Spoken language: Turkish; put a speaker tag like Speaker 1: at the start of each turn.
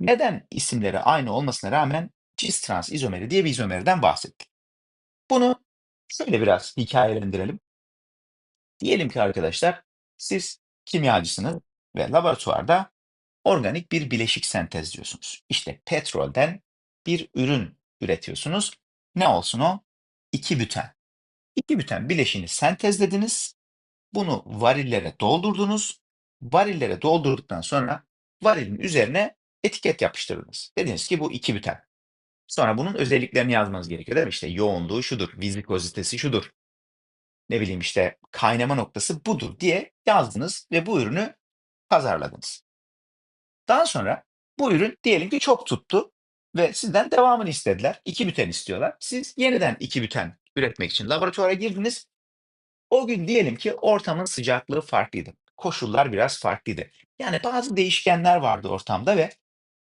Speaker 1: Neden isimleri aynı olmasına rağmen cis-trans izomeri diye bir izomeriden bahsettik? Bunu şöyle biraz hikayelendirelim. Diyelim ki arkadaşlar siz kimyacısınız ve laboratuvarda organik bir bileşik sentezliyorsunuz. İşte petrolden bir ürün üretiyorsunuz. Ne olsun o? 2-büten. 2-büten bileşiğini sentezlediniz. Bunu varillere doldurdunuz. Varillere doldurduktan sonra varilin üzerine etiket yapıştırdınız. Dediniz ki bu 2-büten. Sonra bunun özelliklerini yazmanız gerekiyor değil mi? İşte yoğunluğu şudur, vizikozitesi şudur. Ne bileyim işte kaynama noktası budur diye yazdınız ve bu ürünü pazarladınız. Daha sonra bu ürün diyelim ki çok tuttu ve sizden devamını istediler. 2-büten istiyorlar. Siz yeniden 2-büten üretmek için laboratuvara girdiniz. O gün diyelim ki ortamın sıcaklığı farklıydı. Koşullar biraz farklıydı. Yani bazı değişkenler vardı ortamda ve